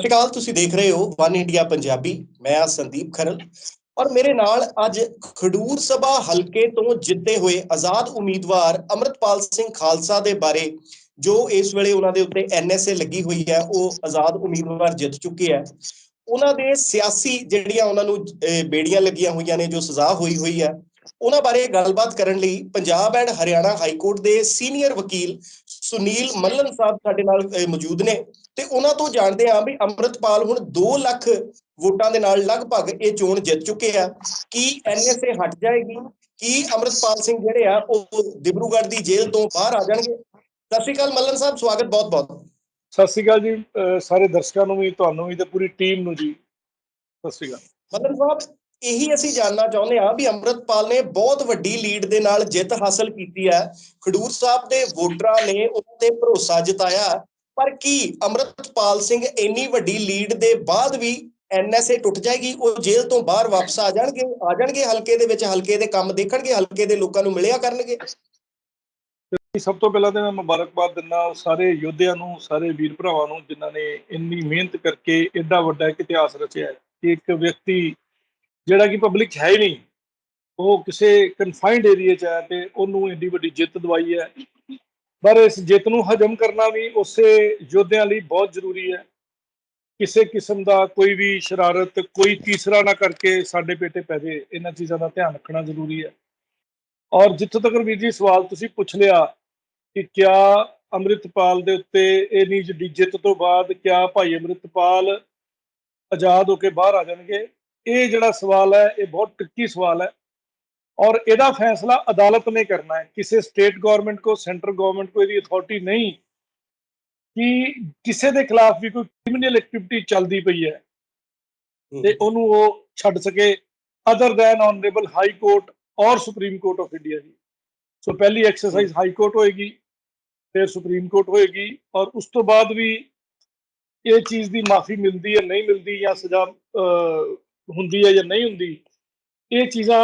ਸਤਿ ਸ਼੍ਰੀ ਅਕਾਲ, ਤੁਸੀਂ ਦੇਖ ਰਹੇ ਹੋ ਵਨ ਇੰਡੀਆ ਪੰਜਾਬੀ। ਮੈਂ ਆ ਸੰਦੀਪ ਖਰਲ ਔਰ ਮੇਰੇ ਨਾਲ ਅੱਜ ਖਡੂਰ ਸਭਾ ਹਲਕੇ ਤੋਂ ਜਿੱਤੇ ਹੋਏ ਆਜ਼ਾਦ ਉਮੀਦਵਾਰ ਅਮਰਤਪਾਲ ਸਿੰਘ ਖਾਲਸਾ ਦੇ ਬਾਰੇ, ਜੋ ਇਸ ਵੇਲੇ ਉਹਨਾਂ ਦੇ ਉੱਤੇ ਐਨਐਸਏ ਲੱਗੀ ਹੋਈ ਹੈ, ਉਹ ਆਜ਼ਾਦ ਉਮੀਦਵਾਰ ਜਿੱਤ ਚੁੱਕੇ ਹੈ। ਉਹਨਾਂ ਦੇ ਸਿਆਸੀ ਜਿਹੜੀਆਂ ਉਹਨਾਂ ਨੂੰ ਬੇੜੀਆਂ ਲੱਗੀਆਂ ਹੋਈਆਂ ਨੇ, ਜੋ ਸਜ਼ਾ ਹੋਈ ਹੋਈ ਹੈ ਉਹਨਾਂ ਬਾਰੇ ਗੱਲਬਾਤ ਕਰਨ ਲਈ Punjab and Haryana high court ਦੇ ਸੀਨੀਅਰ ਵਕੀਲ ਸੁਨੀਲ ਮੱਲਨ ਸਾਹਿਬ ਸਾਡੇ ਨਾਲ ਮੌਜੂਦ ਨੇ ਤੇ ਉਹਨਾਂ ਤੋਂ ਜਾਣਦੇ ਹਾਂ ਵੀ ਅੰਮ੍ਰਿਤਪਾਲ ਹੁਣ 2 ਲੱਖ ਵੋਟਾਂ ਦੇ ਨਾਲ ਲਗਭਗ ਇਹ ਚੋਣ ਜਿੱਤ ਚੁੱਕੇ ਆ। ਕੀ ਐਨਐਸਏ ਹਟ ਜਾਏਗੀ? ਕੀ ਅੰਮ੍ਰਿਤਪਾਲ ਸਿੰਘ ਜਿਹੜੇ ਆ ਉਹ ਦਿਬਰੂਗੜ੍ਹ ਦੀ ਜੇਲ੍ਹ ਤੋਂ ਬਾਹਰ ਆ ਜਾਣਗੇ? ਸਤਿ ਸ਼੍ਰੀ ਅਕਾਲ ਮੱਲਨ ਸਾਹਿਬ ਸਵਾਗਤ ਬਹੁਤ ਬਹੁਤ। ਸਤਿ ਸ਼੍ਰੀ ਅਕਾਲ ਜੀ ਸਾਰੇ ਦਰਸ਼ਕਾਂ ਨੂੰ ਵੀ ਤੁਹਾਨੂੰ ਵੀ ਤੇ ਪੂਰੀ ਟੀਮ ਨੂੰ ਜੀ। ਸਤਿ ਸ਼੍ਰੀ ਅਕਾਲ। ਮੱਲਨ ਸਾਹਿਬ ਇਹੀ ਅਸੀਂ ਜਾਨਣਾ ਚਾਹੁੰਦੇ ਹਾਂ ਵੀ ਅੰਮ੍ਰਿਤਪਾਲ ਨੇ ਬਹੁਤ ਵੱਡੀ ਲੀਡ ਦੇ ਨਾਲ ਜਿੱਤ ਹਾਸਲ ਕੀਤੀ ਹੈ। ਖਡੂਰ ਸਾਹਿਬ ਦੇ ਵੋਟਰਾਂ ਨੇ ਉਹਨਾਂ ਤੇ ਭਰੋਸਾ ਜਤਾਇਆ। ਪਰ ਕੀ ਅੰਮ੍ਰਿਤਪਾਲ ਸਿੰਘ ਇੰਨੀ ਵੱਡੀ ਲੀਡ ਦੇ ਬਾਅਦ ਵੀ ਐਨਐਸਏ ਟੁੱਟ ਜਾਏਗੀ? ਉਹ ਜੇਲ੍ਹ ਤੋਂ ਬਾਹਰ ਵਾਪਸ ਆ ਜਾਣਗੇ ਆ ਜਾਣਗੇ ਹਲਕੇ ਦੇ ਵਿੱਚ, ਹਲਕੇ ਦੇ ਕੰਮ ਦੇਖਣਗੇ, ਹਲਕੇ ਦੇ ਲੋਕਾਂ ਨੂੰ ਮਿਲਿਆ ਕਰਨਗੇ? ਸਭ ਤੋਂ ਪਹਿਲਾਂ ਤਾਂ ਮੈਂ ਮੁਬਾਰਕਬਾਦ ਦਿੰਦਾ ਸਾਰੇ ਯੋਧਿਆਂ ਨੂੰ, ਸਾਰੇ ਵੀਰ ਭਰਾਵਾਂ ਨੂੰ ਜਿਨ੍ਹਾਂ ਨੇ ਇੰਨੀ ਮਿਹਨਤ ਕਰਕੇ ਐਡਾ ਵੱਡਾ ਇਤਿਹਾਸ ਰਚਿਆ ਹੈ ਕਿ ਇੱਕ ਵਿਅਕਤੀ ਜਿਹੜਾ ਕਿ ਪਬਲਿਕ ਹੈ ਹੀ ਨਹੀਂ। ਉਹ ਕਿਸੇ ਕਨਫਾਈਨਡ ਏਰੀਆ 'ਚ ਹੈ ਤੇ ਉਹਨੂੰ ਇੰਨੀ ਵੱਡੀ ਜਿੱਤ ਦਵਾਈ ਹੈ। ਪਰ ਇਸ ਜਿੱਤ ਨੂੰ ਹਜਮ ਕਰਨਾ ਵੀ ਉਸੇ ਯੋਧਿਆਂ ਲਈ ਬਹੁਤ ਜ਼ਰੂਰੀ ਹੈ। ਕਿਸੇ ਕਿਸਮ ਦਾ ਕੋਈ ਵੀ ਸ਼ਰਾਰਤ, ਕੋਈ ਤੀਸਰਾ ਨਾ ਕਰਕੇ ਸਾਡੇ ਪੇਟੇ ਪੈ ਜੇ, ਇਹਨਾਂ ਚੀਜ਼ਾਂ ਦਾ ਧਿਆਨ ਰੱਖਣਾ ਜ਼ਰੂਰੀ ਹੈ। ਔਰ ਜਿੱਥੋਂ ਤੱਕ ਵੀਰ ਜੀ ਸਵਾਲ ਤੁਸੀਂ ਪੁੱਛ ਲਿਆ ਕਿ ਕਿਆ ਅੰਮ੍ਰਿਤਪਾਲ ਦੇ ਉੱਤੇ ਇਹ ਨੀ ਜਿੱਤ ਤੋਂ ਬਾਅਦ ਕਿਆ ਭਾਈ ਅੰਮ੍ਰਿਤਪਾਲ ਆਜ਼ਾਦ ਹੋ ਕੇ ਬਾਹਰ ਆ ਜਾਣਗੇ ਇਹ ਜਿਹੜਾ ਸਵਾਲ ਹੈ ਇਹ ਬਹੁਤ ਟ੍ਰਿਕੀ ਸਵਾਲ ਹੈ ਔਰ ਇਹਦਾ ਫੈਸਲਾ ਅਦਾਲਤ ਨੇ ਕਰਨਾ ਹੈ। ਕਿਸੇ ਸਟੇਟ ਗਵਰਨਮੈਂਟ ਕੋ ਸੈਂਟਰ ਗਵਰਨਮੈਂਟ ਕੋ ਇਹਦੀ ਅਥਾਰਟੀ ਨਹੀਂ ਕਿ ਕਿਸੇ ਦੇ ਖਿਲਾਫ ਵੀ ਕੋਈ ਕ੍ਰਿਮੀਨਲ ਐਕਟੀਵਿਟੀ ਚੱਲਦੀ ਪਈ ਹੈ ਤੇ ਉਹਨੂੰ ਉਹ ਛੱਡ ਸਕੇ other than honourable high court ਔਰ ਸੁਪਰੀਮ ਕੋਰਟ ਆਫ ਇੰਡੀਆ ਜੀ। ਸੋ ਪਹਿਲੀ ਐਕਸਰਸਾਈਜ਼ ਹਾਈ ਕੋਰਟ ਹੋਏਗੀ ਫਿਰ ਸੁਪਰੀਮ ਕੋਰਟ ਹੋਏਗੀ ਔਰ ਉਸ ਤੋਂ ਬਾਅਦ ਵੀ ਇਹ ਚੀਜ਼ ਦੀ ਮਾਫੀ ਮਿਲਦੀ ਹੈ ਨਹੀਂ ਮਿਲਦੀ ਜਾਂ ਸਜ਼ਾ ਹੁੰਦੀ ਹੈ ਜਾਂ ਨਹੀਂ ਹੁੰਦੀ ਇਹ ਚੀਜ਼ਾਂ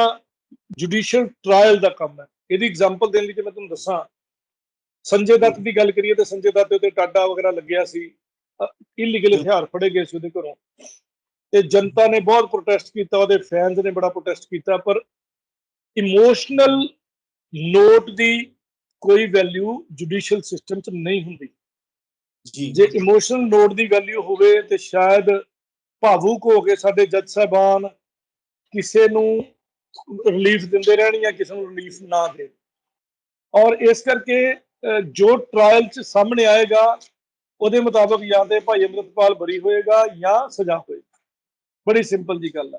ਜੁਡੀਸ਼ੀਅਲ ਟ੍ਰਾਇਲ ਦਾ ਕੰਮ ਹੈ। ਇਹਦੀ ਐਗਜ਼ਾਮਪਲ ਦੇਣ ਲਈ ਜੇ ਮੈਂ ਤੁਹਾਨੂੰ ਦੱਸਾਂ ਸੰਜੇ ਦੱਤ ਦੀ ਗੱਲ ਕਰੀਏ ਤੇ ਸੰਜੇ ਦੱਤ ਦੇ ਉੱਤੇ ਟਾਡਾ ਵਗੈਰਾ ਲੱਗਿਆ ਸੀ ਇਲੀਗਲ ਹਥਿਆਰ ਫੜੇ ਗਏ ਸੀ ਉਹਦੇ ਘਰੋਂ। ਤੇ ਜਨਤਾ ਨੇ ਬਹੁਤ ਪ੍ਰੋਟੈਸਟ ਕੀਤਾ ਉਹਦੇ ਫੈਨਸ ਨੇ ਬੜਾ ਪ੍ਰੋਟੈਸਟ ਕੀਤਾ ਪਰ ਇਮੋਸ਼ਨਲ ਨੋਟ ਦੀ ਕੋਈ ਵੈਲਿਊ ਜੁਡੀਸ਼ੀਅਲ ਸਿਸਟਮ 'ਚ ਨਹੀਂ ਹੁੰਦੀ। ਜੀ। ਜੇ ਇਮੋਸ਼ਨਲ ਨੋਟ ਦੀ ਵੈਲਿਊ ਹੋਵੇ ਤੇ ਸ਼ਾਇਦ ਭਾਵੁਕ ਹੋ ਕੇ ਸਾਡੇ ਜੱਜ ਸਾਹਿਬਾਨ ਕਿਸੇ ਨੂੰ ਰਿਲੀਫ ਦਿੰਦੇ ਰਹਿਣ ਜਾਂ ਕਿਸੇ ਨੂੰ ਰਿਲੀਫ ਨਾ ਦੇ ਔਰ ਇਸ ਕਰਕੇ ਜੋ ਟ੍ਰਾਇਲ 'ਚ ਸਾਹਮਣੇ ਆਏਗਾ ਉਹਦੇ ਮੁਤਾਬਕ ਜਾਂ ਤੇ ਭਾਈ ਅੰਮ੍ਰਿਤਪਾਲ ਬਰੀ ਹੋਏਗਾ ਜਾਂ ਸਜ਼ਾ ਹੋਏਗੀ। ਬੜੀ ਸਿੰਪਲ ਜੀ ਗੱਲ ਹੈ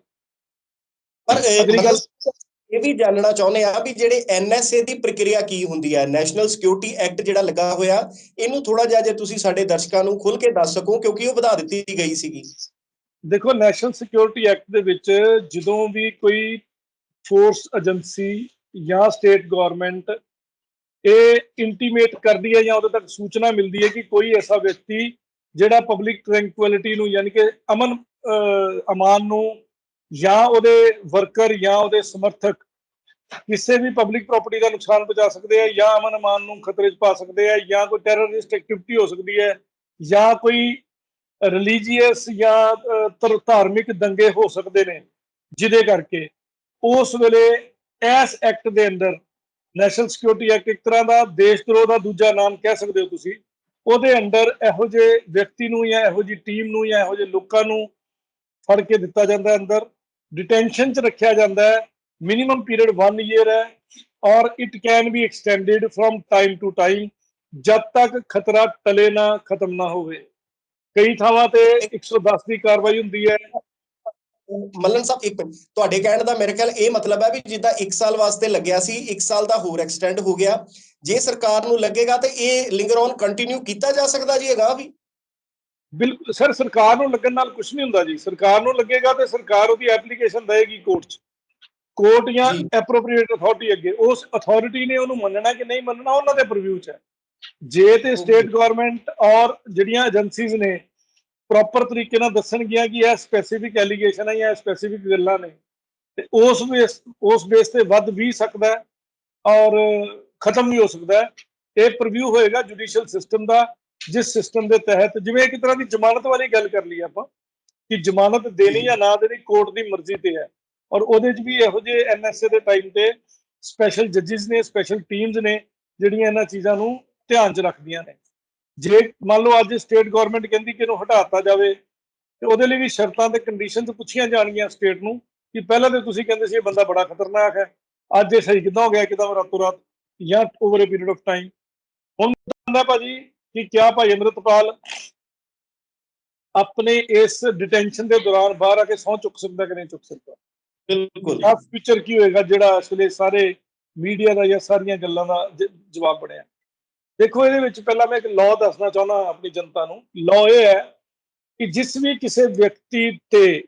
ਪਰ ਅਗਲੀ ਗੱਲ- ਇਹ ਵੀ ਜਾਣਨਾ ਚਾਹੁੰਦੇ ਆ ਵੀ ਜਿਹੜੇ ਐਨਐਸਏ ਦੀ ਪ੍ਰਕਿਰਿਆ ਕੀ ਹੁੰਦੀ ਹੈ ਨੈਸ਼ਨਲ ਸਿਕਿਉਰਿਟੀ ਐਕਟ ਜਿਹੜਾ ਲੱਗਾ ਹੋਇਆ ਇਹਨੂੰ ਥੋੜਾ ਜਿਹਾ ਜੇ ਤੁਸੀਂ ਸਾਡੇ ਦਰਸ਼ਕਾਂ ਨੂੰ ਖੁੱਲ ਕੇ ਦੱਸ ਸਕੋ ਕਿਉਂਕਿ ਉਹ ਵਧਾ ਦਿੱਤੀ ਗਈ ਸੀਗੀ। ਦੇਖੋ ਨੈਸ਼ਨਲ ਸਿਕਿਉਰਿਟੀ ਐਕਟ ਦੇ ਵਿੱਚ ਜਦੋਂ ਵੀ ਕੋਈ ਫੋਰਸ ਏਜੰਸੀ ਜਾਂ ਸਟੇਟ ਗਵਰਨਮੈਂਟ ਇਹ ਇੰਟੀਮੇਟ ਕਰਦੀ ਹੈ ਜਾਂ ਉਹਦੇ ਤੱਕ ਸੂਚਨਾ ਮਿਲਦੀ ਹੈ ਕਿ ਕੋਈ ਐਸਾ ਵਿਅਕਤੀ ਜਿਹੜਾ ਪਬਲਿਕ ਟ੍ਰੈਂਕੁਇਲਿਟੀ ਨੂੰ ਯਾਨੀ ਕਿ ਅਮਨ ਅਮਾਨ ਨੂੰ ਜਾਂ ਉਹਦੇ ਵਰਕਰ ਜਾਂ ਉਹਦੇ ਸਮਰਥਕ ਕਿਸੇ ਵੀ ਪਬਲਿਕ ਪ੍ਰਾਪਰਟੀ ਦਾ ਨੁਕਸਾਨ ਪਹੁੰਚਾ ਸਕਦੇ ਆ ਜਾਂ ਅਮਨ, ਅਮਾਨ ਨੂੰ ਖਤਰੇ 'ਚ ਪਾ ਸਕਦੇ ਆ ਜਾਂ ਕੋਈ ਟੈਰਰਿਸਟ ਐਕਟੀਵਿਟੀ ਹੋ ਸਕਦੀ ਹੈ ਜਾਂ ਕੋਈ ਰਿਲੀਜੀਅਸ ਜਾਂ ਧਰ- ਧਾਰਮਿਕ ਦੰਗੇ ਹੋ ਸਕਦੇ ਨੇ, ਜਿਹਦੇ ਕਰਕੇ ਉਸ ਵੇਲੇ ਇਸ ਐਕਟ ਦੇ ਅੰਦਰ ਨੈਸ਼ਨਲ ਸਿਕਿਉਰਿਟੀ ਐਕਟ ਇੱਕ ਤਰ੍ਹਾਂ ਦਾ ਦੇਸ਼ ਧਰੋਹ ਦਾ ਦੂਜਾ ਨਾਮ ਕਹਿ ਸਕਦੇ ਹੋ ਤੁਸੀਂ, ਉਹਦੇ ਅੰਦਰ ਇਹੋ ਜਿਹੇ ਵਿਅਕਤੀ ਨੂੰ ਜਾਂ ਇਹੋ ਜਿਹੀ ਟੀਮ ਨੂੰ ਜਾਂ ਇਹੋ ਜਿਹੇ ਲੋਕਾਂ ਨੂੰ ਫੜ ਕੇ ਦਿੱਤਾ ਜਾਂਦਾ ਅੰਦਰ ਡਿਟੈਂਸ਼ਨ 'ਚ ਰੱਖਿਆ ਜਾਂਦਾ ਹੈ ਮਿਨੀਮਮ ਪੀਰੀਅਡ 1 ਈਅਰ ਹੈ, ਔਰ it can be extended from time to time ਜਦ ਤੱਕ ਖਤਰਾ ਟਲੇ ਨਾ, ਖਤਮ ਨਾ ਹੋਵੇ। ਕਈ ਥਾਵਾਂ ਤੇ 110 ਦੀ ਕਾਰਵਾਈ ਹੁੰਦੀ ਹੈ। ਮੱਲਨ ਸਾਹਿਬ ਇੱਕ ਮਿੰਟ। ਤੁਹਾਡੇ ਕਹਿਣ ਦਾ ਮੇਰੇ ਖਿਆਲ ਇਹ ਮਤਲਬ ਹੈ ਵੀ ਜਿੱਦਾਂ 1 ਸਾਲ ਵਾਸਤੇ ਲੱਗਿਆ ਸੀ 1 ਸਾਲ ਦਾ ਹੋਰ ਐਕਸਟੈਂਡ ਹੋ ਗਿਆ। ਜੇ ਸਰਕਾਰ ਨੂੰ ਲੱਗੇਗਾ ਤੇ ਇਹ ਲਿੰਗਰ ਔਨ ਕੰਟੀਨਿਊ ਕੀਤਾ ਜਾ ਸਕਦਾ ਜੀ ਹੈਗਾ ਵੀ? ਬਿਲਕੁਲ ਸਰ ਸਰਕਾਰ ਨੂੰ ਲੱਗਣ ਨਾਲ ਕੁਝ ਨਹੀਂ ਹੁੰਦਾ ਜੀ। ਸਰਕਾਰ ਨੂੰ ਲੱਗੇਗਾ ਤੇ ਸਰਕਾਰ ਉਹਦੀ ਐਪਲੀਕੇਸ਼ਨ ਦੇਏਗੀ ਕੋਰਟ 'ਚ। ਕੋਰਟ ਜਾਂ ਜੀ। ਐਪਰੋਪ੍ਰੀਏਟ ਅਥਾਰਟੀ ਅੱਗੇ। ਉਸ ਅਥਾਰਟੀ ਨੇ ਉਹਨੂੰ ਮੰਨਣਾ ਕਿ ਨਹੀਂ ਮੰਨਣਾ ਉਹਨਾਂ ਦੇ ਪ੍ਰੀਵਿਊ 'ਚ ਹੈ। ਜੇ ਤੇ ਸਟੇਟ ਗਵਰਨਮੈਂਟ ਔਰ ਜਿਹੜੀਆਂ ਏਜੰਸੀਜ਼ ਨੇ ਪ੍ਰੋਪਰ ਤਰੀਕੇ ਨਾਲ ਦੱਸਣਗੀਆਂ ਕਿ ਇਹ ਸਪੈਸੀਫਿਕ ਐਲੀਗੇਸ਼ਨ ਹੈ ਜਾਂ ਸਪੈਸੀਫਿਕ ਗੱਲਾਂ ਨੇ ਤੇ ਉਸ ਬੇਸ ਉਸ ਬੇਸ ਤੇ ਵੱਧ ਵੀ ਸਕਦਾ ਹੈ ਔਰ ਖਤਮ ਵੀ ਹੋ ਸਕਦਾ ਹੈ। ਇਹ ਪ੍ਰੀਵਿਊ ਹੋਏਗਾ ਜੁਡੀਸ਼ੀਅਲ ਸਿਸਟਮ ਦਾ ਜਿਸ ਸਿਸਟਮ ਦੇ ਤਹਿਤ ਜਿਵੇਂ ਇੱਕ ਤਰ੍ਹਾਂ ਦੀ ਜ਼ਮਾਨਤ ਵਾਲੀ ਗੱਲ ਕਰ ਲਈ ਆਪਾਂ ਕਿ ਜ਼ਮਾਨਤ ਦੇਣੀ ਜਾਂ ਨਾ ਦੇਣੀ ਕੋਰਟ ਦੀ ਮਰਜ਼ੀ ਤੇ ਹੈ। ਔਰ ਉਹਦੇ 'ਚ ਵੀ ਇਹੋ ਜਿਹੇ ਐਨਐਸਏ ਦੇ ਟਾਈਮ ਤੇ ਸਪੈਸ਼ਲ ਜੱਜਿਸ ਨੇ ਸਪੈਸ਼ਲ ਟੀਮਸ ਨੇ ਜਿਹੜੀਆਂ ਇਹਨਾਂ ਚੀਜ਼ਾਂ ਨੂੰ ਧਿਆਨ 'ਚ ਰੱਖਦੀਆਂ ਨੇ। ਜੇ ਮੰਨ ਲਓ ਅੱਜ ਸਟੇਟ ਗਵਰਨਮੈਂਟ ਕਹਿੰਦੀ ਕਿ ਇਹਨੂੰ ਹਟਾਤਾ ਜਾਵੇ ਤੇ ਉਹਦੇ ਲਈ ਵੀ ਸ਼ਰਤਾਂ ਤੇ ਕੰਡੀਸ਼ਨਸ ਪੁੱਛੀਆਂ ਜਾਣਗੀਆਂ ਸਟੇਟ ਨੂੰ ਕਿ ਪਹਿਲਾਂ ਤੇ ਤੁਸੀਂ ਕਹਿੰਦੇ ਸੀ ਇਹ ਬੰਦਾ ਬੜਾ ਖਤਰਨਾਕ ਹੈ ਅੱਜ ਇਹ ਸਹੀ ਕਿੱਦਾਂ ਹੋ ਗਿਆ ਕਿਦਾਂ ਰਾਤੋਂ ਰਾਤ ਜਾਂ over a period of time ਹੁਣ ਕਹਿੰਦਾ ਭਾਜੀ ਕਿ ਕਿਆ ਭਾਈ ਅਮਰਤਪਾਲ ਆਪਣੇ ਇਸ ਡਿਟੈਂਸ਼ਨ ਦੇ ਦੌਰਾਨ ਬਾਹਰ ਆ ਕੇ ਸਹੁੰ ਚੁੱਕ ਸਕਦਾ ਕਿ ਨਹੀਂ ਚੁੱਕ ਸਕਦਾ? ਬਿਲਕੁਲ। ਆ ਫਿਊਚਰ ਕੀ ਹੋਏਗਾ ਜਿਹੜਾ ਇਸ ਵੇਲੇ ਸਾਰੇ ਮੀਡੀਆ ਦਾ ਜਾਂ ਸਾਰੀਆਂ ਗੱਲਾਂ ਦਾ ਜਵਾਬ ਬਣਿਆ? ਦੇਖੋ ਇਹਦੇ ਵਿੱਚ ਪਹਿਲਾਂ ਮੈਂ ਇੱਕ ਲਾਅ ਦੱਸਣਾ ਚਾਹੁੰਦਾ ਆਪਣੀ ਜਨਤਾ ਨੂੰ। ਲਾਅ ਇਹ ਹੈ ਕਿ ਜਿਸ ਵੀ ਕਿਸੇ ਵਿਅਕਤੀ ਤੇ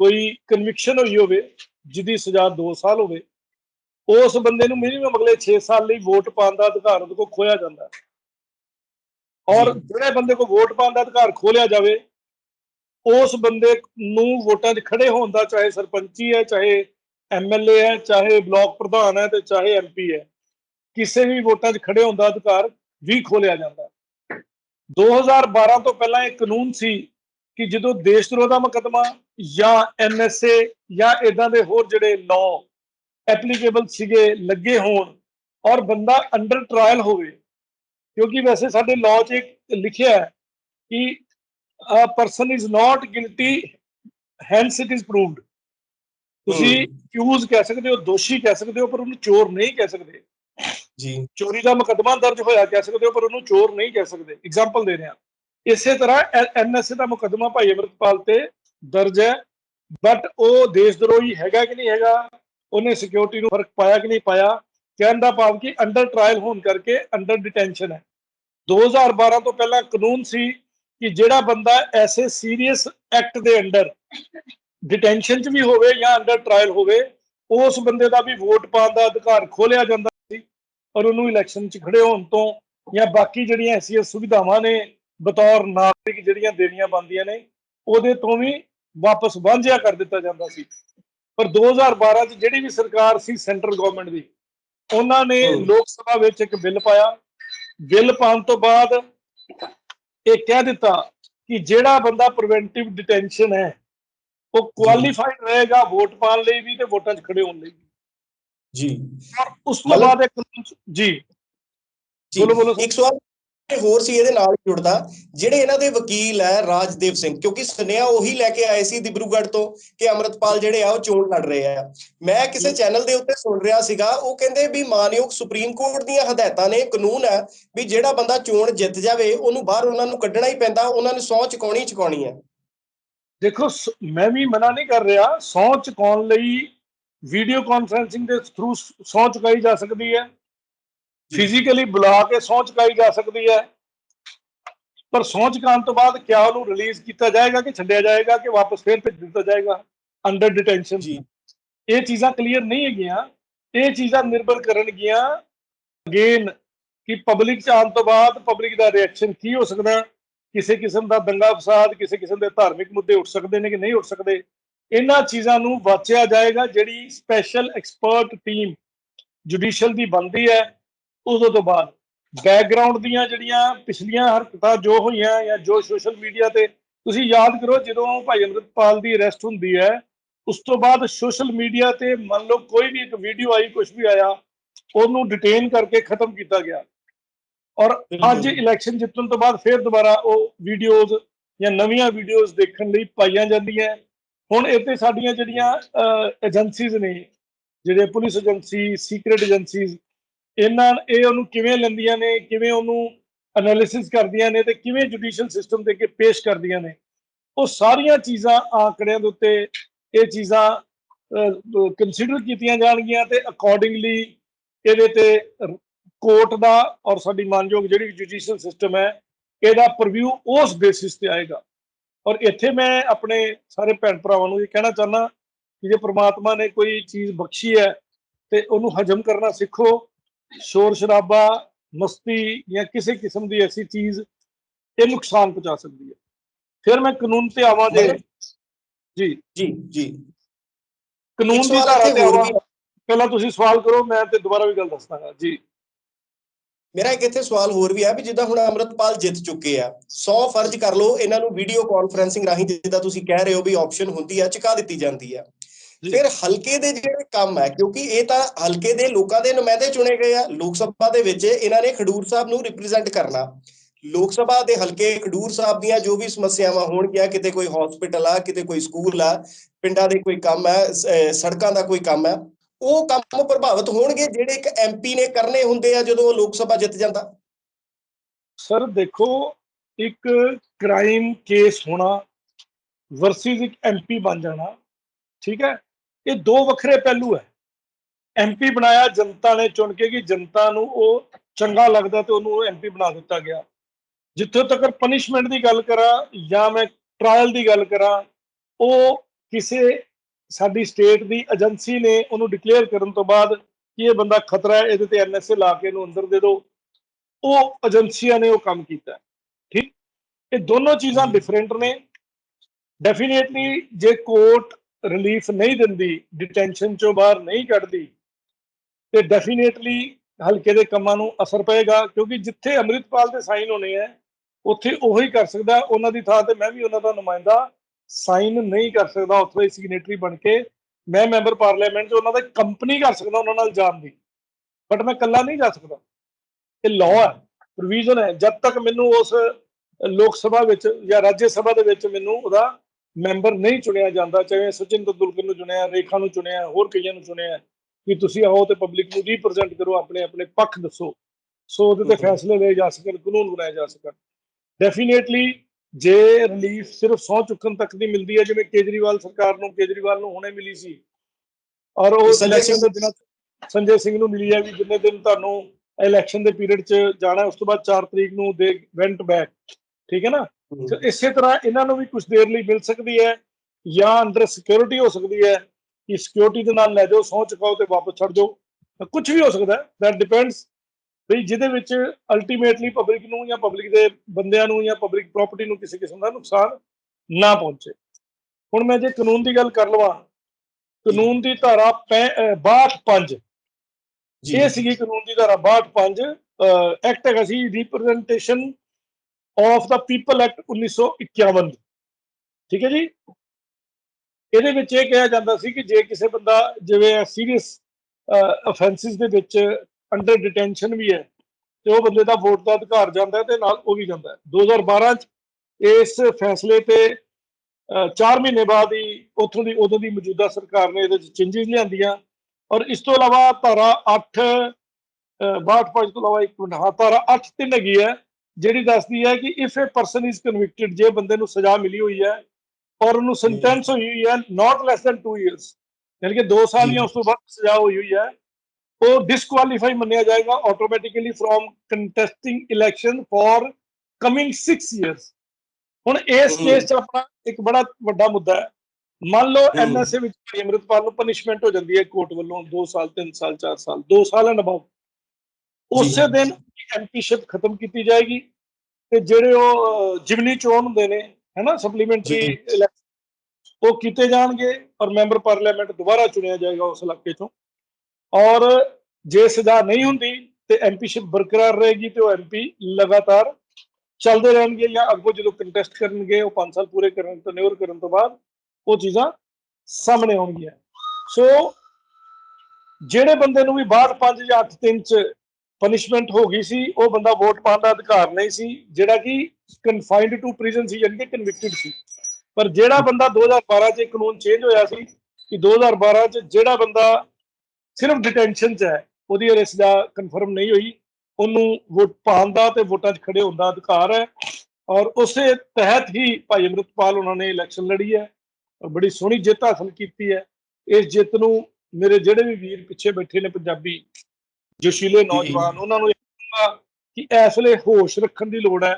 ਕੋਈ ਕਨਵਿਕਸ਼ਨ ਹੋਈ ਹੋਵੇ ਜਿਹਦੀ ਸਜ਼ਾ 2 ਸਾਲ ਹੋਵੇ ਉਸ ਬੰਦੇ ਨੂੰ ਮਿਨੀਮਮ ਅਗਲੇ 6 ਸਾਲ ਲਈ ਵੋਟ ਪਾਉਣ ਦਾ ਅਧਿਕਾਰ ਉਹਦੇ ਕੋਲ ਖੋਇਆ ਜਾਂਦਾ ਔਰ। ਜਿਹੜੇ ਬੰਦੇ ਕੋਲ ਵੋਟ ਪਾਉਣ ਦਾ ਅਧਿਕਾਰ ਖੋਲਿਆ ਜਾਵੇ ਉਸ ਬੰਦੇ ਨੂੰ ਵੋਟਾਂ 'ਚ ਖੜੇ ਹੋਣ ਦਾ ਚਾਹੇ ਸਰਪੰਚੀ ਹੈ ਚਾਹੇ ਐਮਐਲਏ ਹੈ ਚਾਹੇ ਬਲਾਕ ਪ੍ਰਧਾਨ ਹੈ ਤੇ ਚਾਹੇ ਐਮਪੀ ਹੈ। ਕਿਸੇ ਵੀ ਵੋਟਾਂ 'ਚ ਖੜੇ ਹੋਣ ਦਾ ਅਧਿਕਾਰ ਵੀ ਖੋਲਿਆ ਜਾਂਦਾ। ਹੈ 2012 ਤੋਂ ਪਹਿਲਾਂ ਇਹ ਕਾਨੂੰਨ ਸੀ ਕਿ ਜਦੋਂ ਦੇਸ਼ ਵਿਰੋਧ ਦਾ ਮੁਕੱਦਮਾ ਜਾਂ ਐਨਐਸਏ ਜਾਂ ਇਦਾਂ ਦੇ ਹੋਰ ਜਿਹੜੇ ਲਾਅ ਐਪਲੀਕੇਬਲ ਸੀਗੇ ਲੱਗੇ ਹੋਣ ਔਰ ਬੰਦਾ ਅੰਡਰ ਟ੍ਰਾਇਲ ਹੋਵੇ ਕਿਉਂਕਿ ਵੈਸੇ ਸਾਡੇ ਲਾਅ 'ਚ ਇੱਕ ਲਿਖਿਆ ਹੈ ਕਿ a person is not guilty hence it is proved ਤੁਸੀਂ ਅਕਿਊਜ਼ ਕਹਿ ਸਕਦੇ ਹੋ ਦੋਸ਼ੀ ਕਹਿ ਸਕਦੇ ਹੋ ਪਰ ਉਹਨੂੰ ਚੋਰ ਨਹੀਂ ਕਹਿ ਸਕਦੇ। ਜੀ, ਚੋਰੀ ਦਾ ਮੁਕੱਦਮਾ ਦਰਜ ਹੋਇਆ ਕਹਿ ਸਕਦੇ ਹੋ, ਪਰ ਉਹਨੂੰ ਚੋਰ ਨਹੀਂ ਕਹਿ ਸਕਦੇ। ਐਗਜ਼ਾਮਪਲ ਦੇ ਰਿਹਾ। ਇਸੇ ਤਰ੍ਹਾਂ ਐਨਐਸਏ ਦਾ ਮੁਕੱਦਮਾ ਭਾਈ ਅਮਰਤਪਾਲ ਤੇ ਦਰਜ ਹੈ। ਬਟ ਉਹ ਦੇਸ਼ ਦਰੋਹੀ ਹੈਗਾ ਕਿ ਨਹੀਂ ਹੈਗਾ? ਉਹਨੇ ਸਿਕਿਉਰਿਟੀ ਨੂੰ ਫ਼ਰਕ ਪਾਇਆ ਕਿ ਨਹੀਂ ਪਾਇਆ? ਕਹਿਣ ਦਾ ਭਾਵ ਕਿ ਅੰਡਰ ਟ੍ਰਾਇਲ ਹੋਣ ਕਰਕੇ ਅੰਡਰ ਡਿਟੈਂਸ਼ਨ ਹੈ। 2012 ਤੋਂ ਪਹਿਲਾਂ ਕਾਨੂੰਨ ਸੀ ਕਿ ਜਿਹੜਾ ਬੰਦਾ ਐਸੇ ਸੀਰੀਅਸ ਐਕਟ ਦੇ ਅੰਡਰ ਡਿਟੈਂਸ਼ਨ 'ਚ ਵੀ ਹੋਵੇ ਜਾਂ ਅੰਡਰ ਟ੍ਰਾਇਲ ਹੋਵੇ, ਉਸ ਬੰਦੇ ਦਾ ਵੀ ਵੋਟ ਪਾਉਣ ਦਾ ਅਧਿਕਾਰ ਖੋਲਿਆ ਜਾਂਦਾ ਔਰ ਉਹਨੂੰ ਇਲੈਕਸ਼ਨ 'ਚ ਖੜੇ ਹੋਣ ਤੋਂ ਜਾਂ ਬਾਕੀ ਜਿਹੜੀਆਂ ਐਸੀਆਂ ਸੁਵਿਧਾਵਾਂ ਨੇ ਬਤੌਰ ਨਾਗਰਿਕ ਜਿਹੜੀਆਂ ਦੇਣੀਆਂ ਬੰਦੀਆਂ ਨੇ ਉਹਦੇ ਤੋਂ ਵੀ ਵਾਪਸ ਵਾਂਝਿਆ ਕਰ ਦਿੱਤਾ ਜਾਂਦਾ ਸੀ ਪਰ 2012 'ਚ ਜਿਹੜੀ ਵੀ ਸਰਕਾਰ ਸੀ ਸੈਂਟਰਲ ਗਵਰਨਮੈਂਟ ਦੀ ਉਹਨਾਂ ਨੇ। ਲੋਕ ਸਭਾ ਵਿੱਚ ਇੱਕ ਬਿੱਲ ਪਾਇਆ ਬਿੱਲ ਪਾਉਣ ਤੋਂ ਬਾਅਦ ਇਹ ਕਹਿ ਦਿੱਤਾ ਕਿ ਜਿਹੜਾ ਬੰਦਾ ਪ੍ਰੀਵੈਂਟਿਵ ਡਿਟੈਂਸ਼ਨ ਹੈ ਉਹ ਕੁਆਲੀਫਾਈਡ ਰਹੇਗਾ ਵੋਟ ਪਾਉਣ ਲਈ ਵੀ ਤੇ ਵੋਟਾਂ 'ਚ ਖੜੇ ਹੋਣ ਲਈ ਵੀ। ਜੀ। ਉਸ ਤੋਂ ਬਾਅਦ ਇੱਕ ਜੀ। ਬੋਲੋ, ਬੋਲੋ। ਇੱਕ ਸਵਾਲ ਹੋਰ ਸੀ ਇਹਦੇ ਨਾਲ ਹੀ ਜੁੜਦਾ। ਜਿਹੜੇ ਇਹਨਾਂ ਦੇ ਵਕੀਲ ਹੈ ਰਾਜਦੇਵ ਸਿੰਘ ਕਿਉਂਕਿ ਸੁਨੇਹਾ ਉਹੀ ਲੈ ਕੇ ਆਏ ਸੀ ਦਿਬਰੂਗੜ੍ਹ ਤੋਂ ਕਿ ਅਮਰਤਪਾਲ ਜਿਹੜੇ ਆ ਉਹ ਚੋਣ ਲੜ ਰਹੇ ਆ। ਮੈਂ ਕਿਸੇ ਚੈਨਲ ਦੇ ਉੱਤੇ ਸੁਣ ਰਿਹਾ ਸੀਗਾ ਉਹ ਕਹਿੰਦੇ ਵੀ ਮਾਨਯੋਗ ਸੁਪਰੀਮ ਕੋਰਟ ਦੀਆਂ ਹਦਾਇਤਾਂ ਨੇ ਕਾਨੂੰਨ ਹੈ ਵੀ ਜਿਹੜਾ ਬੰਦਾ ਚੋਣ ਜਿੱਤ ਜਾਵੇ ਉਹਨੂੰ ਬਾਹਰ ਉਹਨਾਂ ਨੂੰ ਕੱਢਣਾ ਹੀ ਪੈਂਦਾ ਉਹਨਾਂ ਨੂੰ ਸਹੁੰ ਚੁਕਾਉਣੀ ਚੁਕਾਉਣੀ ਹੈ। ਦੇਖੋ ਸ- ਮੈਂ ਵੀ ਮਨਾ ਨਹੀਂ ਕਰ ਰਿਹਾ। ਸਹੁੰ ਚੁਕਾਉਣ ਲਈ ਵੀਡੀਓ ਕਾਨਫਰੈਂਸਿੰਗ ਦੇ ਥਰੂ ਸਹੁੰ ਚੁਕਾਈ ਜਾ ਸਕਦੀ ਹੈ। ਫਿਜ਼ੀਕਲੀ ਬੁਲਾ ਕੇ ਸਹੁੰ ਚੁਕਾਈ ਜਾ ਸਕਦੀ ਹੈ। ਪਰ ਸਹੁੰ ਚੁਕਾਉਣ ਤੋਂ ਬਾਅਦ ਕਿਆ ਉਹਨੂੰ ਰਿਲੀਜ਼ ਕੀਤਾ ਜਾਏਗਾ ਕਿ ਛੱਡਿਆ ਜਾਏਗਾ ਕਿ ਵਾਪਸ ਫੇਰ ਭੇਜ ਦਿੱਤਾ ਜਾਏਗਾ? ਅੰਡਰ ਡਿਟੈਂਸ਼ਨ ਜੀ। ਇਹ ਚੀਜ਼ਾਂ ਕਲੀਅਰ ਨਹੀਂ ਹੈਗੀਆਂ। ਇਹ ਚੀਜ਼ਾਂ ਨਿਰਭਰ ਕਰਨਗੀਆਂ। ਅਗੇਨ ਕਿ ਪਬਲਿਕ ਚ ਆਉਣ ਤੋਂ ਬਾਅਦ ਪਬਲਿਕ ਦਾ ਰਿਐਕਸ਼ਨ ਕੀ ਹੋ ਸਕਦਾ? ਕਿਸੇ ਕਿਸਮ ਦਾ ਦੰਗਾ ਫਸਾਦ ਕਿਸੇ ਕਿਸਮ ਦੇ ਧਾਰਮਿਕ ਮੁੱਦੇ ਉੱਠ ਸਕਦੇ ਨੇ ਕਿ ਨਹੀਂ ਉੱਠ ਸਕਦੇ? ਇਹਨਾਂ ਚੀਜ਼ਾਂ ਨੂੰ ਵਾਚਿਆ ਜਾਏਗਾ ਜਿਹੜੀ ਸਪੈਸ਼ਲ ਐਕਸਪਰਟ ਟੀਮ ਜੁਡੀਸ਼ੀਅਲ ਦੀ ਬਣਦੀ ਹੈ ਉਦੋਂ ਤੋਂ ਬਾਅਦ। ਬੈਕਗ੍ਰਾਉਂਡ ਦੀਆਂ ਜਿਹੜੀਆਂ ਪਿਛਲੀਆਂ ਹਰਕਤਾਂ ਜੋ ਹੋਈਆਂ ਜਾਂ ਜੋ ਸੋਸ਼ਲ ਮੀਡੀਆ ਤੇ ਤੁਸੀਂ ਯਾਦ ਕਰੋ ਜਦੋਂ ਭਾਈ ਅਮਰਿਤਪਾਲ ਦੀ ਅਰੈਸਟ ਹੁੰਦੀ ਹੈ ਉਸ ਤੋਂ ਬਾਅਦ ਸੋਸ਼ਲ ਮੀਡੀਆ ਤੇ ਮੰਨ ਲਓ ਕੋਈ ਵੀ ਇੱਕ ਵੀਡੀਓ ਆਈ ਕੁਝ ਵੀ ਆਇਆ ਉਹਨੂੰ ਡਿਟੇਨ ਕਰਕੇ ਖਤਮ ਕੀਤਾ ਗਿਆ। ਔਰ ਅੱਜ। ਇਲੈਕਸ਼ਨ ਜਿੱਤਣ ਤੋਂ ਬਾਅਦ ਫਿਰ ਦੁਬਾਰਾ ਉਹ ਵੀਡੀਓਜ਼ ਜਾਂ ਨਵੀਆਂ ਵੀਡੀਓਜ਼ ਦੇਖਣ ਲਈ ਪਾਈਆਂ ਜਾਂਦੀਆਂ। ਹੁਣ ਇਹ ਇੱਥੇ ਸਾਡੀਆਂ ਜਿਹੜੀਆਂ ਏਜੰਸੀਜ਼ ਨੇ, ਜਿਹੜੇ ਪੁਲਿਸ ਏਜੰਸੀ ਸੀਕ੍ਰੀਟ ਏਜੰਸੀਜ਼ ਇਹਨਾਂ, ਇਹ ਉਹਨੂੰ ਕਿਵੇਂ ਲੈਂਦੀਆਂ ਨੇ, ਕਿਵੇਂ ਉਹਨੂੰ ਐਨਾਲਿਸਿਸ ਕਰਦੀਆਂ ਨੇ ਤੇ ਕਿਵੇਂ ਜੁਡੀਸ਼ੀਅਲ ਸਿਸਟਮ ਦੇ ਕੇ ਪੇਸ਼ ਕਰਦੀਆਂ ਨੇ, ਉਹ ਸਾਰੀਆਂ ਚੀਜ਼ਾਂ ਆંકੜਿਆਂ ਦੇ ਉੱਤੇ ਇਹ ਚੀਜ਼ਾਂ ਕੰਸੀਡਰ ਕੀਤੀਆਂ ਜਾਣਗੀਆਂ ਤੇ ਅਕੋਰਡਿੰਗਲੀ ਇਹਦੇ ਤੇ ਕੋਰਟ ਦਾ ਔਰ ਸਾਡੀ ਮਾਨਯੋਗ ਜਿਹੜੀ ਜੁਡੀਸ਼ੀਅਲ ਸਿਸਟਮ ਹੈ, ਇਹਦਾ ਪ੍ਰੀਵਿਊ ਉਸ ਬੇਸਿਸ ਤੇ ਆਏਗਾ। ਔਰ ਇੱਥੇ ਮੈਂ ਆਪਣੇ ਸਾਰੇ ਭੈਣ ਭਰਾਵਾਂ ਨੂੰ ਇਹ ਕਹਿਣਾ ਚਾਹੁੰਦਾ ਕਿ ਜੇ ਪ੍ਰਮਾਤਮਾ ਨੇ ਕੋਈ ਚੀਜ਼ ਬਖਸ਼ੀ ਹੈ ਤੇ ਉਹਨੂੰ ਹਜਮ ਕਰਨਾ ਸਿੱਖੋ। ਸ਼ੋਰ ਸ਼ਰਾਬਾ ਮਸਤੀ ਜਾਂ ਕਿਸੇ ਕਿਸਮ ਦੀ ਐਸੀ ਚੀਜ਼ ਇਹ ਨੁਕਸਾਨ ਪਹੁੰਚਾ ਸਕਦੀ ਹੈ। ਫਿਰ ਮੈਂ ਕਾਨੂੰਨ ਤੇ ਆਵਾਂ ਮਤਲਬ- ਜੀ। ਜੀ ਜੀ। ਕਾਨੂੰਨ ਦੀ ਧਾਰਾ ਤੇ ਆਵਾਂ। ਪਹਿਲਾਂ ਤੁਸੀਂ ਸਵਾਲ ਕਰੋ ਮੈਂ ਤੇ ਦੁਬਾਰਾ ਵੀ ਗੱਲ ਦੱਸਦਾਗਾ ਜੀ। ਮੇਰਾ ਇੱਕ ਇੱਥੇ ਸਵਾਲ ਹੋਰ ਵੀ ਹੈ ਵੀ ਜਿੱਦਾਂ ਹੁਣ ਅਮਰਤਪਾਲ ਜਿੱਤ ਚੁੱਕੇ ਆ 100 ਫਰਜ਼ ਕਰ ਲਓ ਇਹਨਾਂ ਨੂੰ ਵੀਡੀਓ ਕਾਨਫਰੈਂਸਿੰਗ ਰਾਹੀਂ ਜਿੱਦਾਂ ਤੁਸੀਂ ਕਹਿ ਰਹੇ ਹੋ ਵੀ ਆਪਸ਼ਨ ਹੁੰਦੀ ਆ ਚੁਕਾ ਦਿੱਤੀ ਜਾਂਦੀ ਆ। ਫਿਰ ਹਲਕੇ ਦੇ ਜਿਹੜੇ ਕੰਮ ਹੈ ਕਿਉਂਕਿ ਇਹ ਤਾਂ ਹਲਕੇ ਦੇ ਲੋਕਾਂ ਦੇ ਨੁਮਾਇੰਦੇ ਚੁਣੇ ਗਏ ਆ ਲੋਕ ਸਭਾ ਦੇ ਵਿੱਚ ਇਹਨਾਂ ਨੇ ਖਡੂਰ ਸਾਹਿਬ ਨੂੰ ਰਿਪਰੈਜ਼ੈਂਟ ਕਰਨਾ ਲੋਕ ਸਭਾ ਦੇ ਹਲਕੇ ਖਡੂਰ ਸਾਹਿਬ ਦੀਆਂ ਜੋ ਵੀ ਸਮੱਸਿਆਵਾਂ ਹੋਣਗੀਆਂ ਕਿਤੇ ਕੋਈ ਹਸਪੀਟਲ ਆ ਕਿਤੇ ਕੋਈ ਸਕੂਲ ਆ ਪਿੰਡਾਂ ਦੇ ਕੋਈ ਕੰਮ ਹੈ ਸੜਕਾਂ ਦਾ ਕੋਈ ਕੰਮ ਹੈ ਉਹ ਕੰਮ ਪ੍ਰਭਾਵਿਤ ਹੋਣਗੇ ਜਿਹੜੇ ਇੱਕ ਐਮਪੀ ਨੇ ਕਰਨੇ ਹੁੰਦੇ ਆ ਜਦੋਂ ਉਹ ਲੋਕ ਸਭਾ ਜਿੱਤ ਜਾਂਦਾ? ਸਰ ਦੇਖੋ, ਇੱਕ ਕ੍ਰਾਈਮ ਕੇਸ ਹੋਣਾ ਵਰਸਸ ਇੱਕ ਐਮਪੀ ਬਣ ਜਾਣਾ, ਠੀਕ ਹੈ? ਇਹ ਦੋ ਵੱਖਰੇ ਪਹਿਲੂ ਹੈ। ਐਮਪੀ ਬਣਾਇਆ, ਜਨਤਾ ਨੇ ਚੁਣ ਕੇ ਕਿ ਜਨਤਾ ਨੂੰ ਉਹ ਚੰਗਾ ਲੱਗਦਾ ਤੇ ਉਹਨੂੰ ਐਮਪੀ ਬਣਾ ਦਿੱਤਾ ਗਿਆ। ਜਿੱਥੋਂ ਤੱਕ ਪਨਿਸ਼ਮੈਂਟ ਦੀ ਗੱਲ ਕਰਾਂ ਜਾਂ ਮੈਂ ਟ੍ਰਾਇਲ ਦੀ ਗੱਲ ਕਰਾਂ, ਉਹ ਕਿਸੇ ਸਾਡੀ ਸਟੇਟ ਦੀ ਏਜੰਸੀ ਨੇ ਉਹਨੂੰ ਡਿਕਲੇਅਰ ਕਰਨ ਤੋਂ ਬਾਅਦ ਕਿ ਇਹ ਬੰਦਾ ਖਤਰਾ ਹੈ ਇਹਦੇ ਤੇ ਐਨਐਸਏ ਲਾ ਕੇ ਇਹਨੂੰ ਅੰਦਰ ਦੇ ਦਿਓ। ਉਹ ਏਜੰਸੀਆਂ ਨੇ ਉਹ ਕੰਮ ਕੀਤਾ ਠੀਕ? ਇਹ ਦੋਨੋਂ ਚੀਜ਼ਾਂ ਡਿਫਰੈਂਟ ਨੇ। ਡੈਫੀਨੇਟਲੀ ਜੇ ਕੋਰਟ ਰਿਲੀਫ ਨਹੀਂ ਦਿੰਦੀ ਡਿਟੈਂਸ਼ਨ ਚੋਂ ਬਾਹਰ ਨਹੀਂ ਕੱਢਦੀ ਤੇ ਡੈਫੀਨੇਟਲੀ ਹਲਕੇ ਦੇ ਕੰਮਾਂ ਨੂੰ ਅਸਰ ਪਏਗਾ ਕਿਉਂਕਿ ਜਿੱਥੇ ਅੰਮ੍ਰਿਤਪਾਲ ਦੇ ਸਾਈਨ ਹੋਣੇ ਆ ਉੱਥੇ ਉਹੀ ਕਰ ਸਕਦਾ ਉਹਨਾਂ ਦੀ ਥਾਂ ਤੇ ਮੈਂ ਵੀ ਉਹਨਾਂ ਦਾ ਨੁਮਾਇੰਦਾ ਸਾਈਨ ਨਹੀਂ ਕਰ ਸਕਦਾ ਉੱਥੇ ਸਿਗਨੇਟਰੀ ਬਣ ਕੇ ਮੈਂ ਮੈਂਬਰ ਪਾਰਲੀਮੈਂਟ 'ਚ ਉਹਨਾਂ ਦਾ ਕੰਪਨੀ ਕਰ ਸਕਦਾ ਉਹਨਾਂ ਨਾਲ ਜਾਣ ਦੀ ਬਟ ਮੈਂ ਇਕੱਲਾ ਨਹੀਂ ਜਾ ਸਕਦਾ। ਇਹ ਲਾਅ ਹੈ ਪ੍ਰੋਵੀਜ਼ਨ ਹੈ ਜਦ ਤੱਕ ਮੈਨੂੰ ਉਸ ਲੋਕ ਸਭਾ ਵਿੱਚ ਜਾਂ ਰਾਜ ਸਭਾ ਦੇ ਵਿੱਚ ਮੈਨੂੰ ਉਹਦਾ ਮੈਂਬਰ ਨਹੀਂ ਚੁਣਿਆ ਜਾਂਦਾ ਚਾਹੇ ਸਚਿਨ ਤੰਦੂਲਕਰ ਨੂੰ ਚੁਣਿਆ ਰੇਖਾ ਨੂੰ ਚੁਣਿਆ ਹੋਰ ਕਈਆਂ ਨੂੰ ਚੁਣਿਆ ਕਿ ਤੁਸੀਂ ਆਓ ਤੇ ਪਬਲਿਕ ਨੂੰ ਰਿਪਰੈਜ਼ੈਂਟ ਕਰੋ ਆਪਣੇ ਆਪਣੇ ਪੱਖ ਦੱਸੋ। ਸੋ ਉਹਦੇ ਤੇ। ਫੈਸਲੇ ਲਏ ਜਾ ਸਕਣ ਕਾਨੂੰਨ ਬਣਾਏ ਜਾ ਸਕਣ। ਡੈਫੀਨੇਟਲੀ ਜੇ ਰਿਲੀਫ ਸਿਰਫ ਸੌ ਚੁੱਕਣ ਤੱਕ ਦੀ ਮਿਲਦੀ ਹੈ ਜਿਵੇਂ ਕੇਜਰੀਵਾਲ ਸਰਕਾਰ ਨੂੰ ਕੇਜਰੀਵਾਲ ਨੂੰ ਹੁਣੇ ਮਿਲੀ ਸੀ। ਔਰ ਉਹ ਇਲੈਕਸ਼ਨ ਦੇ ਦਿਨਾਂ ਸੰਜੇ ਸਿੰਘ ਨੂੰ ਮਿਲੀ ਹੈ ਵੀ ਜਿੰਨੇ ਦਿਨ ਤੁਹਾਨੂੰ ਇਲੈਕਸ਼ਨ ਦੇ ਪੀਰੀਅਡ 'ਚ ਜਾਣਾ ਉਸ ਤੋਂ ਬਾਅਦ 4 ਤਰੀਕ ਨੂੰ ਦੇ ਵੈਂਟ ਬੈਕ ਠੀਕ ਹੈ ਨਾ? ਇਸੇ ਤਰ੍ਹਾਂ ਇਹਨਾਂ ਨੂੰ ਵੀ ਕੁਝ ਦੇਰ ਲਈ ਮਿਲ ਸਕਦੀ ਹੈ ਜਾਂ ਅੰਡਰ ਸਿਕਿਉਰਿਟੀ ਹੋ ਸਕਦੀ ਹੈ ਕਿ ਸਿਕਿਉਰਿਟੀ ਦੇ ਨਾਲ ਲੈ ਜਾਓ ਸਹੁੰ ਚੁਕਾਓ ਤੇ ਵਾਪਸ ਛੱਡ ਜਾਓ। ਕੁਝ ਵੀ ਹੋ ਸਕਦਾ ਹੈ। ਦੈਟ ਡਿਪੈਂਡਸ ਵੀ ਜਿਹਦੇ ਵਿੱਚ ਅਲਟੀਮੇਟਲੀ ਪਬਲਿਕ ਨੂੰ ਜਾਂ ਪਬਲਿਕ ਦੇ ਬੰਦਿਆਂ ਨੂੰ ਜਾਂ ਪਬਲਿਕ ਪ੍ਰਾਪਰਟੀ ਨੂੰ ਕਿਸੇ ਕਿਸਮ ਦਾ ਨੁਕਸਾਨ ਨਾ ਪਹੁੰਚੇ। ਹੁਣ ਮੈਂ ਜੇ ਕਾਨੂੰਨ ਦੀ ਗੱਲ ਕਰ ਲਵਾਂ ਕਾਨੂੰਨ ਦੀ ਧਾਰਾ 65 ਜੀ। ਇਹ ਸੀਗੀ ਕਾਨੂੰਨ ਦੀ ਧਾਰਾ 65 ਐਕਟ ਹੈਗਾ ਸੀ representation of the people act 1951 ਠੀਕ ਹੈ ਜੀ? ਇਹਦੇ ਵਿੱਚ ਇਹ ਕਿਹਾ ਜਾਂਦਾ ਸੀ ਕਿ ਜੇ ਕਿਸੇ ਬੰਦਾ ਜਿਵੇਂ ਸੀਰੀਅਸ ਅਫੈਂਸਿਸ ਦੇ ਵਿੱਚ ਅੰਡਰ ਡਿਟੈਂਸ਼ਨ ਵੀ ਹੈ ਤੇ ਉਹ ਬੰਦੇ ਦਾ ਵੋਟ ਦਾ ਅਧਿਕਾਰ ਜਾਂਦਾ ਤੇ ਨਾਲ ਉਹ ਵੀ ਜਾਂਦਾ ਹੈ 2012 ਚ ਇਸ ਫੈਸਲੇ ਤੇ 4 ਮਹੀਨੇ ਬਾਅਦ ਹੀ ਉੱਥੋਂ ਦੀ ਉਦੋਂ ਦੀ ਮੌਜੂਦਾ ਸਰਕਾਰ ਨੇ ਇਹਦੇ ਵਿੱਚ ਚੇਂਜਸ ਲਿਆਂਦੀਆਂ ਔਰ ਇਸ ਤੋਂ ਇਲਾਵਾ ਧਾਰਾ 8 62 ਪੰਜ ਤੋਂ ਇਲਾਵਾ ਇੱਕ ਮਿੰਟ ਹਾਂ ਧਾਰਾ 8 ਤਿੰਨ ਹੈਗੀ ਹੈ ਜਿਹੜੀ ਦੱਸਦੀ ਹੈ ਕਿ if a person is convicted ਜੇ ਬੰਦੇ ਨੂੰ ਸਜ਼ਾ ਮਿਲੀ ਹੋਈ ਹੈ ਔਰ ਉਹਨੂੰ ਸੈਂਟੈਂਸ ਹੋਈ ਹੋਈ ਹੈ ਨਾਟ ਲੈਸ ਦੈਨ 2 ਇਅਰਸ ਯਾਨੀ ਕਿ 2 ਸਾਲ ਜੀ। ਉਸ ਤੋਂ ਬਾਅਦ ਸਜ਼ਾ ਹੋਈ ਹੋਈ ਹੈ ਉਹ ਡਿਸਕੁਆਲੀਫਾਈ ਮੰਨਿਆ ਜਾਏਗਾ automatically from contesting election for coming 6 years ਹੁਣ ਇਸ। ਕੇਸ 'ਚ ਆਪਣਾ ਇੱਕ ਬੜਾ ਵੱਡਾ ਮੁੱਦਾ ਹੈ ਮੰਨ ਲਓ। ਐਨਐਸਏ ਵਿੱਚ ਅੰਮ੍ਰਿਤਪਾਲ ਨੂੰ ਪਨਿਸ਼ਮੈਂਟ ਹੋ ਜਾਂਦੀ ਹੈ ਕੋਰਟ ਵੱਲੋਂ 2 ਸਾਲ 3 ਸਾਲ 4 ਸਾਲ 2 ਸਾਲ ਐਂਡ ਅਬਵ ਉਸੇ ਦਿਨ ਐਮਪੀਸ਼ਿਪ ਖਤਮ ਕੀਤੀ ਜਾਏਗੀ ਤੇ ਜਿਹੜੇ ਉਹ ਜਿਮਨੀ ਚੋਣ ਹੁੰਦੇ ਨੇ ਹੈਨਾ ਸਪਲੀਮੈਂਟਰੀ ਜੀ। ਉਹ ਕੀਤੇ ਜਾਣਗੇ ਔਰ ਮੈਂਬਰ ਪਾਰਲੀਮੈਂਟ ਦੁਬਾਰਾ ਚੁਣਿਆ ਜਾਏਗਾ ਉਸ ਇਲਾਕੇ ਚੋਂ ਔਰ ਜੇ ਸਜ਼ਾ ਨਹੀਂ ਹੁੰਦੀ ਤੇ ਐਮਪੀਸ਼ਿਪ ਬਰਕਰਾਰ ਰਹੇਗੀ ਤੇ ਉਹ ਐਮਪੀ ਲਗਾਤਾਰ ਚੱਲਦੇ ਰਹਿਣਗੇ ਜਾਂ ਅੱਗੋਂ ਜਦੋਂ ਕੰਟੈਸਟ ਕਰਨਗੇ, ਉਹ 5 ਸਾਲ ਪੂਰੇ ਕਰਨ ਟਨਿਓਰ ਕਰਨ ਤੋਂ ਬਾਅਦ ਉਹ ਚੀਜ਼ਾਂ ਸਾਹਮਣੇ ਆਉਣਗੀਆਂ। ਸੋ ਜਿਹੜੇ ਬੰਦੇ ਨੂੰ ਵੀ 62 5 ਜਾਂ 8 3 ਚ ਪਨਿਸ਼ਮੈਂਟ ਹੋ ਗਈ ਸੀ, ਉਹ ਬੰਦਾ ਵੋਟ ਪਾਉਣ ਦਾ ਅਧਿਕਾਰ ਨਹੀਂ ਸੀ, ਜਿਹੜਾ ਕਿ ਕਨਫਾਈਨਡ ਟੂ ਪ੍ਰਿਜ਼ਨ ਸੀ, ਯਾਨੀ ਕਿ ਕਨਵਿਕਟਡ ਸੀ। ਪਰ ਜਿਹੜਾ ਬੰਦਾ 2012 ਚ ਇਹ ਕਾਨੂੰਨ ਚੇਂਜ ਹੋਇਆ ਸੀ ਕਿ 2012 ਚ ਜਿਹੜਾ ਬੰਦਾ ਸਿਰਫ ਡਿਟੈਂਸ਼ਨ ਚ ਹੈ। ਉਹਦੀ ਅਰੇ ਸਜ਼ਾ ਕਨਫਰਮ ਨਹੀਂ ਹੋਈ। ਉਹਨੂੰ ਵੋਟ ਪਾਉਣ ਦਾ ਤੇ ਵੋਟਾਂ 'ਚ ਖੜੇ ਹੋਣ ਦਾ ਅਧਿਕਾਰ ਹੈ। ਔਰ ਉਸੇ ਤਹਿਤ ਹੀ ਭਾਈ ਅੰਮ੍ਰਿਤਪਾਲ ਉਹਨਾਂ ਨੇ ਇਲੈਕਸ਼ਨ ਲੜੀ ਹੈ। ਔਰ ਬੜੀ ਸੋਹਣੀ ਜਿੱਤ ਹਾਸਲ ਕੀਤੀ ਹੈ। ਇਸ ਜਿੱਤ ਨੂੰ ਮੇਰੇ ਜਿਹੜੇ ਵੀ ਵੀਰ ਪਿੱਛੇ ਬੈਠੇ ਨੇ ਪੰਜਾਬੀ ਜੋਸ਼ੀਲੇ ਨੌਜਵਾਨ ਉਹਨਾਂ ਨੂੰ ਇਹ ਕਹੂੰਗਾ ਕਿ ਇਸ ਵੇਲੇ ਹੋਸ਼ ਰੱਖਣ ਦੀ ਲੋੜ ਹੈ।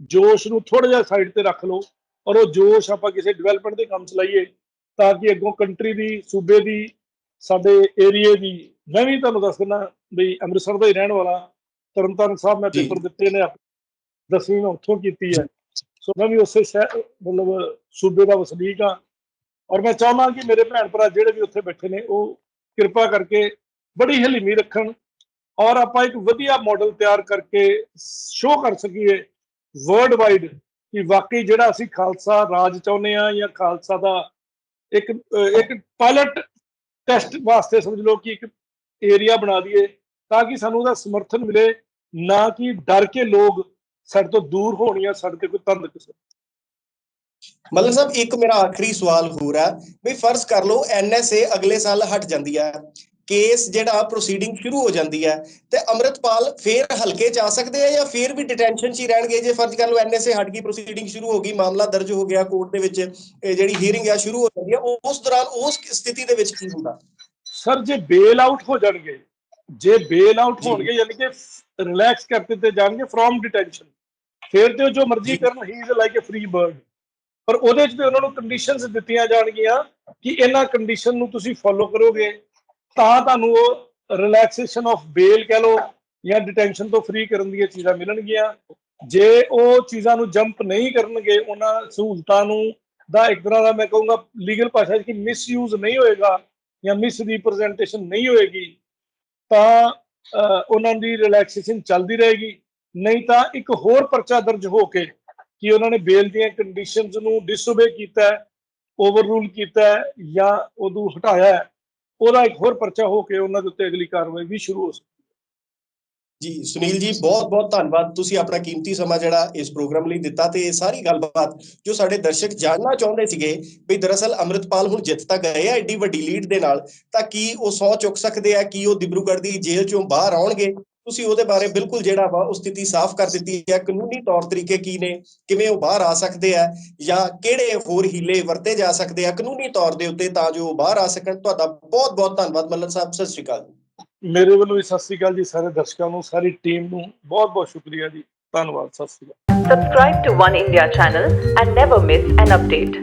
ਜੋਸ਼ ਨੂੰ ਥੋੜਾ ਜਿਹਾ ਸਾਈਡ ਤੇ ਰੱਖ ਲਓ। ਔਰ ਉਹ ਜੋਸ਼ ਆਪਾਂ ਕਿਸੇ ਡਿਵੈਲਪਮੈਂਟ ਦੇ ਕੰਮ 'ਚ ਲਾਈਏ ਤਾਂ ਕਿ ਅੱਗੋਂ ਕੰਟਰੀ ਦੀ ਸੂਬੇ ਦੀ ਸਾਡੇ ਏਰੀਏ ਦੀ ਮੈਂ ਵੀ ਤੁਹਾਨੂੰ ਦੱਸ ਦਿੰਦਾ ਵੀ ਅੰਮ੍ਰਿਤਸਰ ਦਾ ਹੀ ਰਹਿਣ ਵਾਲਾ ਤਰਨਤਾਰਨ ਸਾਹਿਬ ਮੈਂ। ਪੇਪਰ ਦਿੱਤੇ ਨੇ ਦਸਵੀਂ ਮੈਂ ਉੱਥੋਂ ਕੀਤੀ ਹੈ ਸੋ ਮੈਂ ਵੀ ਉਸੇ ਸ਼ਹਿਰ ਮਤਲਬ ਸੂਬੇ ਦਾ ਵਸਨੀਕ ਹਾਂ ਔਰ ਮੈਂ ਚਾਹੁੰਦਾ ਕਿ ਮੇਰੇ ਭੈਣ ਭਰਾ ਜਿਹੜੇ ਵੀ ਉੱਥੇ ਬੈਠੇ ਨੇ ਉਹ ਕਿਰਪਾ ਕਰਕੇ ਬੜੀ ਹਲੀਮੀ ਰੱਖਣ ਔਰ ਆਪਾਂ ਇੱਕ ਵਧੀਆ ਮਾਡਲ ਤਿਆਰ ਕਰਕੇ ਸ਼ੋਅ ਕਰ ਸਕੀਏ ਵਰਲਡ ਵਾਈਡ ਕਿ ਵਾਕਈ ਜਿਹੜਾ ਅਸੀਂ ਖਾਲਸਾ ਰਾਜ ਚਾਹੁੰਦੇ ਆ ਜਾਂ ਖਾਲਸਾ ਦਾ ਇੱਕ ਇੱਕ ਪਾਇਲਟ ਟੈਸਟ ਵਾਸਤੇ ਸਮਝ ਲਓ ਕਿ ਇੱਕ ਏਰੀਆ ਬਣਾ ਦਈਏ ਤਾਂ ਕਿ ਸਾਨੂੰ ਉਹਦਾ ਸਮਰਥਨ ਮਿਲੇ, ਨਾ ਕਿ ਡਰ ਕੇ ਲੋਕ ਸਾਡੇ ਤੋਂ ਦੂਰ ਹੋਣ ਜਾਂ ਸਾਡੇ ਤੇ ਕੋਈ ਤੰਦ ਕਿਸੇ ਮਤਲਬ ਸਾਹਿਬ, ਇੱਕ ਮੇਰਾ ਆਖਰੀ ਸਵਾਲ ਹੋਰ ਹੈ ਵੀ ਫਰਜ਼ ਕਰ ਲਓ ਐਨਐਸਏ ਅਗਲੇ ਸਾਲ ਹਟ ਜਾਂਦੀ ਹੈ ਕੇਸ ਜਿਹੜਾ ਪ੍ਰੋਸੀਡਿੰਗ ਸ਼ੁਰੂ ਹੋ ਜਾਂਦੀ ਹੈ ਤੇ ਅਮਰਤਪਾਲ ਫੇਰ ਹਲਕੇ ਚ ਆ ਸਕਦੇ ਆ ਜਾਂ ਫੇਰ ਵੀ ਡਿਟੈਂਸ਼ਨ ਚ ਹੀ ਰਹਿਣਗੇ ਜੇ ਫਰਜ਼ ਕਰ ਲਓ ਐਨਐਸਏ ਹਟ ਗਈ ਪ੍ਰੋਸੀਡਿੰਗ ਸ਼ੁਰੂ ਹੋ ਗਈ ਮਾਮਲਾ ਦਰਜ ਹੋ ਗਿਆ ਕੋਰਟ ਦੇ ਵਿੱਚ ਇਹ ਜਿਹੜੀ ਹੀਅਰਿੰਗ ਆ ਸ਼ੁਰੂ ਹੋ ਜਾਂਦੀ ਹੈ ਉਸ ਦੌਰਾਨ ਉਸ ਸਥਿਤੀ ਦੇ ਵਿੱਚ ਕੀ ਹੁੰਦਾ ਸਰ ਜੇ ਬੇਲ ਆਊਟ ਹੋ ਜਾਣਗੇ ਜੇ ਬੇਲ ਆਊਟ। ਹੋਣਗੇ ਯਾਨੀ ਕਿ ਰਿਲੈਕਸ ਕਰ ਦਿੱਤੇ ਜਾਣਗੇ ਫਰੋਮ ਡਿਟੈਂਸ਼ਨ ਫਿਰ ਤੇ ਜੋ ਮਰਜ਼ੀ। ਕਰਨ he is like a free bird ਪਰ ਉਹਦੇ ਚ ਵੀ ਉਹਨਾਂ ਨੂੰ ਕੰਡੀਸ਼ਨਸ ਦਿੱਤੀਆਂ ਜਾਣਗੀਆਂ ਕਿ ਇਹਨਾਂ ਕੰਡੀਸ਼ਨ ਨੂੰ ਤੁਸੀਂ ਫੋਲੋ ਕਰੋਗੇ ਤਾਂ ਤੁਹਾਨੂੰ ਉਹ ਰਿਲੈਕਸੇਸ਼ਨ ਆਫ ਬੇਲ ਕਹਿ ਲਓ ਜਾਂ ਡਿਟੈਂਸ਼ਨ ਤੋਂ ਫ੍ਰੀ ਕਰਨ ਦੀਆਂ ਚੀਜ਼ਾਂ ਮਿਲਣਗੀਆਂ। ਜੇ ਉਹ ਚੀਜ਼ਾਂ ਨੂੰ ਜੰਪ ਨਹੀਂ ਕਰਨਗੇ, ਉਹਨਾਂ ਸਹੂਲਤਾਂ ਨੂੰ ਦਾ ਇੱਕ ਤਰ੍ਹਾਂ ਦਾ ਮੈਂ ਕਹੂੰਗਾ ਲੀਗਲ ਭਾਸ਼ਾ 'ਚ ਕਿ ਮਿਸਯੂਜ਼ ਨਹੀਂ ਹੋਏਗਾ ਜਾਂ ਮਿਸ ਰਿਪਰੈਜ਼ੈਂਟੇਸ਼ਨ ਨਹੀਂ ਹੋਏਗੀ, ਤਾਂ ਉਹਨਾਂ ਦੀ ਰਿਲੈਕਸੇਸ਼ਨ ਚੱਲਦੀ ਰਹੇਗੀ। ਨਹੀਂ ਤਾਂ ਇੱਕ ਹੋਰ ਪਰਚਾ ਦਰਜ ਹੋ ਕੇ ਕਿ ਉਹਨਾਂ ਨੇ ਬੇਲ ਦੀਆਂ ਕੰਡੀਸ਼ਨਸ ਨੂੰ ਡਿਸਓਬੇ ਕੀਤਾ ਹੈ ਓਵਰਰੂਲ ਕੀਤਾ ਜਾਂ ਉਹਨੂੰ ਹਟਾਇਆ ਉਹਦਾ ਇੱਕ ਹੋਰ ਪਰਚਾ ਹੋ ਕੇ ਉਹਨਾਂ ਦੇ ਉੱਤੇ ਅਗਲੀ ਕਾਰਵਾਈ ਵੀ ਸ਼ੁਰੂ ਹੋ ਸਕਦੀ ਜੀ, ਸੁਨੀਲ ਜੀ, ਬਹੁਤ ਬਹੁਤ ਧੰਨਵਾਦ। ਤੁਸੀਂ ਆਪਣਾ ਕੀਮਤੀ ਸਮਾਂ ਜਿਹੜਾ ਇਸ ਪ੍ਰੋਗਰਾਮ ਲਈ ਦਿੱਤਾ ਤੇ ਇਹ ਸਾਰੀ ਗੱਲਬਾਤ ਜੋ ਸਾਡੇ ਦਰਸ਼ਕ ਜਾਣਨਾ ਚਾਹੁੰਦੇ ਸੀਗੇ ਵੀ ਦਰਅਸਲ ਅੰਮ੍ਰਿਤਪਾਲ ਹੁਣ ਜਿੱਤ ਤਾਂ ਗਏ ਆ, ਐਡੀ ਵੱਡੀ ਲੀਡ ਦੇ ਨਾਲ, ਤਾਂ ਕੀ ਉਹ ਸੌ ਚੁੱਕ ਸਕਦੇ ਆ, ਕੀ ਉਹ ਦਿਬਰੂਗੜ੍ਹ ਦੀ ਜੇਲ੍ਹ ਚੋਂ ਬਾਹਰ ਆਉਣਗੇ? ਤੁਸੀਂ ਉਹਦੇ ਬਾਰੇ ਬਿਲਕੁਲ ਜਿਹੜਾ ਵਾ ਉਹ ਸਥਿਤੀ ਸਾਫ਼ ਕਰ ਦਿੱਤੀ ਹੈ ਕਾਨੂੰਨੀ ਤੌਰ ਤਰੀਕੇ ਕੀ ਨੇ ਕਿਵੇਂ ਉਹ ਬਾਹਰ ਆ ਸਕਦੇ ਆ ਜਾਂ ਕਿਹੜੇ ਹੋਰ ਹੀਲੇ ਵਰਤੇ ਜਾ ਸਕਦੇ ਆ ਕਾਨੂੰਨੀ ਤੌਰ ਦੇ ਉੱਤੇ ਤਾਂ ਜੋ ਉਹ ਬਾਹਰ ਆ ਸਕਣ। ਤੁਹਾਡਾ ਬਹੁਤ ਬਹੁਤ ਧੰਨਵਾਦ ਮੱਲਨ ਸਾਹਿਬ ਸਤਿ ਸ਼੍ਰੀ ਅਕਾਲ ਮੇਰੇ ਵੱਲੋਂ ਵੀ ਸਤਿ ਸ੍ਰੀ ਅਕਾਲ ਜੀ ਸਾਰੇ ਦਰਸ਼ਕਾਂ ਨੂੰ ਸਾਰੀ ਟੀਮ ਨੂੰ ਬਹੁਤ ਬਹੁਤ ਸ਼ੁਕਰੀਆ ਜੀ। ਧੰਨਵਾਦ ਸਤਿ ਸ੍ਰੀ ਅਕਾਲ। Subscribe to One India channel and never miss an update.